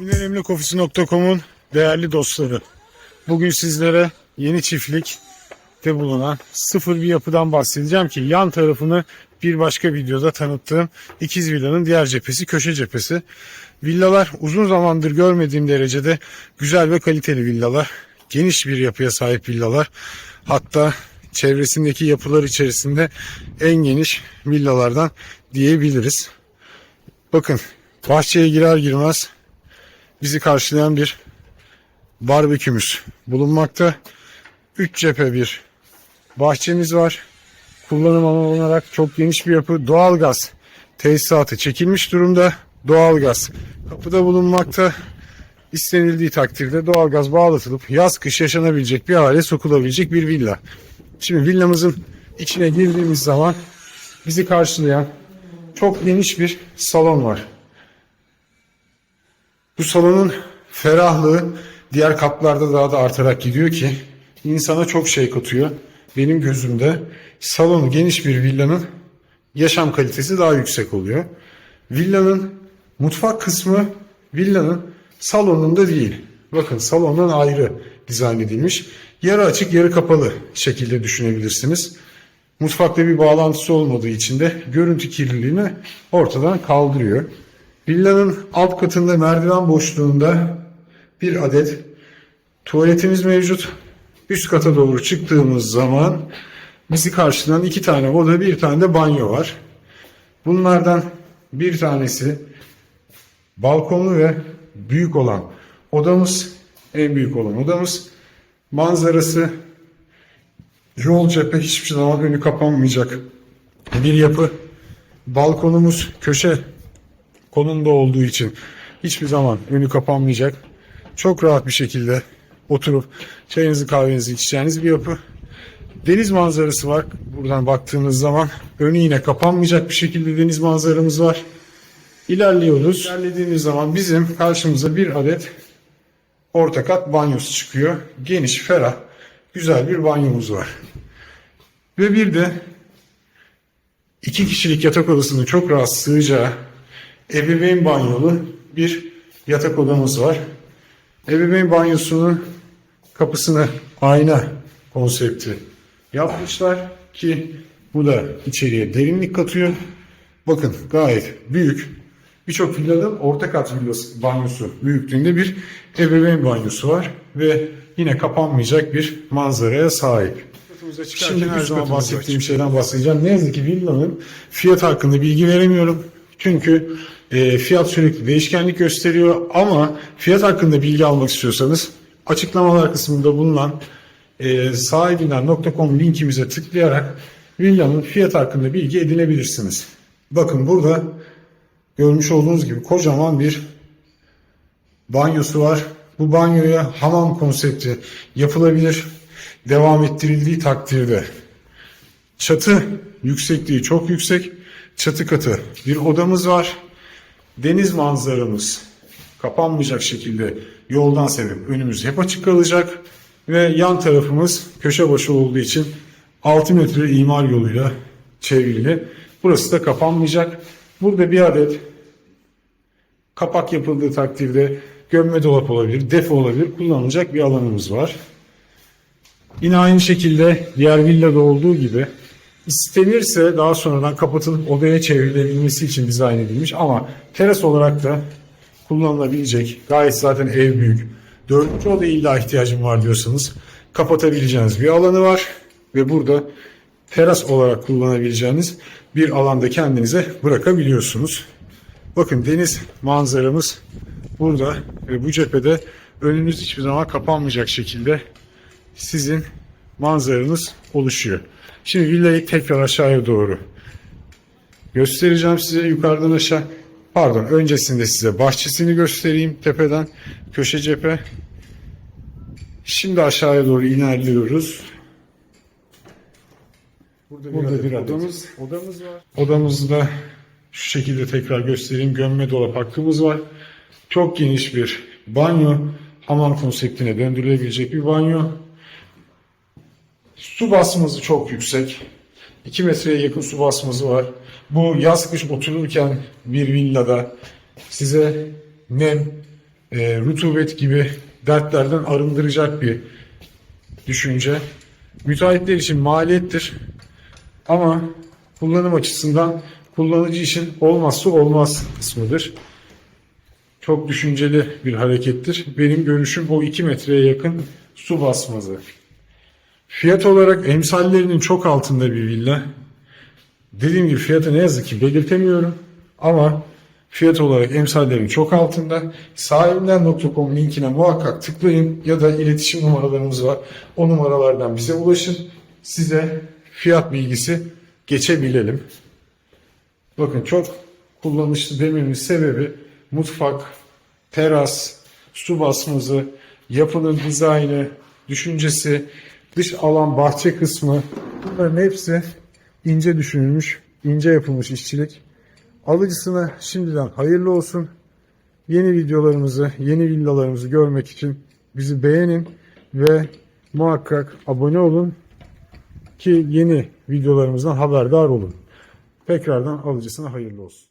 Minerimlikofisi.com'un değerli dostları. Bugün sizlere yeni çiftlikte bulunan sıfır bir yapıdan bahsedeceğim ki yan tarafını bir başka videoda tanıttığım ikiz villanın diğer cephesi köşe cephesi. Villalar uzun zamandır görmediğim derecede güzel ve kaliteli villalar. Geniş bir yapıya sahip villalar. Hatta çevresindeki yapılar içerisinde en geniş villalardan diyebiliriz. Bakın bahçeye girer girmez bizi karşılayan bir barbekümüz bulunmakta. Üç cephe bir bahçemiz var. Kullanım alanı olarak çok geniş bir yapı. Doğalgaz tesisatı çekilmiş durumda. Doğalgaz kapıda bulunmakta. İstenildiği takdirde doğalgaz bağlatılıp yaz kış yaşanabilecek bir hale sokulabilecek bir villa. Şimdi villamızın içine girdiğimiz zaman bizi karşılayan çok geniş bir salon var. Bu salonun ferahlığı diğer katlarda daha da artarak gidiyor ki insana çok şey katıyor. Benim gözümde salonu geniş bir villanın yaşam kalitesi daha yüksek oluyor. Villanın mutfak kısmı villanın salonunda değil. Bakın salondan ayrı dizayn edilmiş. Yarı açık yarı kapalı şekilde düşünebilirsiniz. Mutfakta bir bağlantısı olmadığı için de görüntü kirliliğini ortadan kaldırıyor. Villanın alt katında merdiven boşluğunda bir adet tuvaletimiz mevcut. Üst kata doğru çıktığımız zaman bizi karşılayan iki tane oda bir tane de banyo var. Bunlardan bir tanesi balkonlu ve büyük olan odamız en büyük olan odamız manzarası yol cephe hiçbir zaman önü kapanmayacak bir yapı balkonumuz köşe konumda olduğu için hiçbir zaman önü kapanmayacak. Çok rahat bir şekilde oturup çayınızı kahvenizi içeceğiniz bir yapı. Deniz manzarası var. Buradan baktığınız zaman önü yine kapanmayacak bir şekilde deniz manzaramız var. İlerliyoruz. İlerlediğimiz zaman bizim karşımıza bir adet orta kat banyosu çıkıyor. Geniş, ferah, güzel bir banyomuz var. Ve bir de iki kişilik yatak odasının çok rahat sığacağı ebeveyn banyolu bir yatak odamız var. Ebeveyn banyosunun kapısını ayna konsepti yapmışlar ki bu da içeriye derinlik katıyor. Bakın gayet büyük. Birçok villanın orta kat villası, banyosu büyüklüğünde bir ebeveyn banyosu var ve yine kapanmayacak bir manzaraya sahip. Şimdi her zaman bahsettiğim şeyden bahsedeceğim. Ne yazık ki villanın fiyat hakkında bilgi veremiyorum. Çünkü e, fiyat sürekli değişkenlik gösteriyor ama fiyat hakkında bilgi almak istiyorsanız açıklamalar kısmında bulunan e, sahibinden.com linkimize tıklayarak villanın fiyat hakkında bilgi edinebilirsiniz. Bakın burada görmüş olduğunuz gibi kocaman bir banyosu var. Bu banyoya hamam konsepti yapılabilir. Devam ettirildiği takdirde. Çatı yüksekliği çok yüksek. Çatı katı bir odamız var. Deniz manzaramız kapanmayacak şekilde yoldan sebep önümüz hep açık kalacak. Ve yan tarafımız köşe başı olduğu için 6 metre imar yoluyla çevrili. Burası da kapanmayacak. Burada bir adet kapak yapıldığı takdirde gömme dolap olabilir, depo olabilir kullanılacak bir alanımız var. Yine aynı şekilde diğer villada olduğu gibi istenirse daha sonradan kapatılıp odaya çevrilebilmesi için dizayn edilmiş ama teras olarak da kullanılabilecek gayet zaten ev büyük. Dördüncü odaya illa ihtiyacım var diyorsanız kapatabileceğiniz bir alanı var ve burada teras olarak kullanabileceğiniz bir alanda kendinize bırakabiliyorsunuz. Bakın deniz manzaramız burada ve bu cephede önünüz hiçbir zaman kapanmayacak şekilde sizin manzaranız oluşuyor. Şimdi villayı tekrar aşağıya doğru göstereceğim size yukarıdan aşağı. Pardon öncesinde size bahçesini göstereyim tepeden köşe cephe. Şimdi aşağıya doğru ilerliyoruz. Burada, Burada bir odamız, odamız var. Odamızda şu şekilde tekrar göstereyim. Gömme dolap hakkımız var. Çok geniş bir banyo. Hamam konseptine döndürülebilecek bir banyo. Su basması çok yüksek. 2 metreye yakın su basması var. Bu yaz kış otururken bir villada size nem e, rutubet gibi dertlerden arındıracak bir düşünce. Müteahhitler için maliyettir. Ama kullanım açısından kullanıcı için olmazsa olmaz kısmıdır. Çok düşünceli bir harekettir. Benim görüşüm o 2 metreye yakın su basmazı. Fiyat olarak emsallerinin çok altında bir villa. Dediğim gibi fiyatı ne yazık ki belirtemiyorum. Ama fiyat olarak emsallerin çok altında. Sahibinden.com linkine muhakkak tıklayın ya da iletişim numaralarımız var. O numaralardan bize ulaşın. Size fiyat bilgisi geçebilelim. Bakın çok kullanışlı dememin sebebi mutfak, teras, su basmazı, yapının dizaynı, düşüncesi, dış alan bahçe kısmı bunların hepsi ince düşünülmüş, ince yapılmış işçilik. Alıcısına şimdiden hayırlı olsun. Yeni videolarımızı, yeni villalarımızı görmek için bizi beğenin ve muhakkak abone olun ki yeni videolarımızdan haberdar olun. Tekrardan alıcısına hayırlı olsun.